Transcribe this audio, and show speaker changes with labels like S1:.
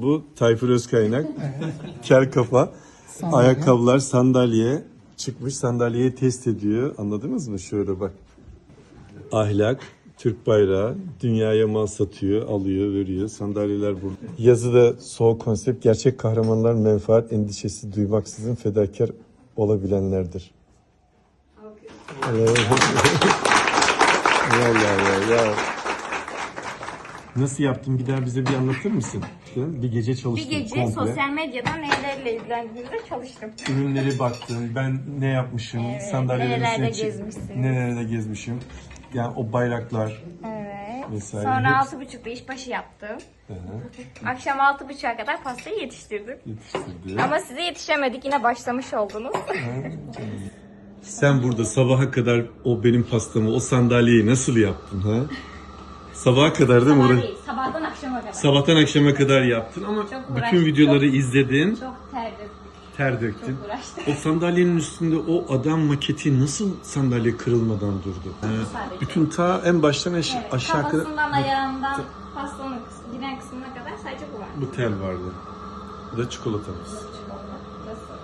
S1: Bakın bu Tayfur Özkaynak. Kel kafa. Ayakkabılar, sandalye çıkmış. Sandalyeyi test ediyor. Anladınız mı? Şöyle bak. Ahlak, Türk bayrağı, dünyaya mal satıyor, alıyor, veriyor. Sandalyeler burada. Yazıda soğuk konsept, gerçek kahramanlar menfaat endişesi duymaksızın fedakar olabilenlerdir. Evet. Vallahi ya, ya. Nasıl yaptın? Bir daha bize bir anlatır mısın? Bir gece
S2: Bir
S1: çalıştım
S2: gece
S1: komple.
S2: sosyal medyadan nelerle ilgilendiğimde çalıştım.
S1: Ürünleri baktım. Ben ne yapmışım?
S2: Evet,
S1: Sandalyelerin
S2: nerelerde gezmişsiniz?
S1: Nerelerde gezmişim? Yani o bayraklar.
S2: Evet.
S1: Vesaire.
S2: Sonra
S1: Hepsi-
S2: altı buçukta işbaşı yaptım.
S1: Hı hı,
S2: Akşam altı buçuğa kadar pastayı yetiştirdim.
S1: Yetiştirdi.
S2: Ama size yetişemedik yine başlamış oldunuz.
S1: Sen burada sabaha kadar o benim pastamı, o sandalyeyi nasıl yaptın ha? Sabaha kadar değil mi?
S2: Sabah
S1: Oraya-
S2: değil, sabahtan akşama kadar.
S1: Sabahtan akşama kadar yaptın ama
S2: Çok
S1: bütün
S2: uğraştım.
S1: videoları izledin,
S2: Çok terledim,
S1: ter döktün.
S2: çok uğraştım.
S1: O sandalyenin üstünde o adam maketi nasıl sandalye kırılmadan durdu?
S2: Sadece.
S1: bütün ta en baştan aş-
S2: Evet,
S1: aşağı kadar
S2: kafasından ayağından pastanın kıs- giden kısmına kadar sadece bu var.
S1: bu tel vardı. Bu da çikolatamız.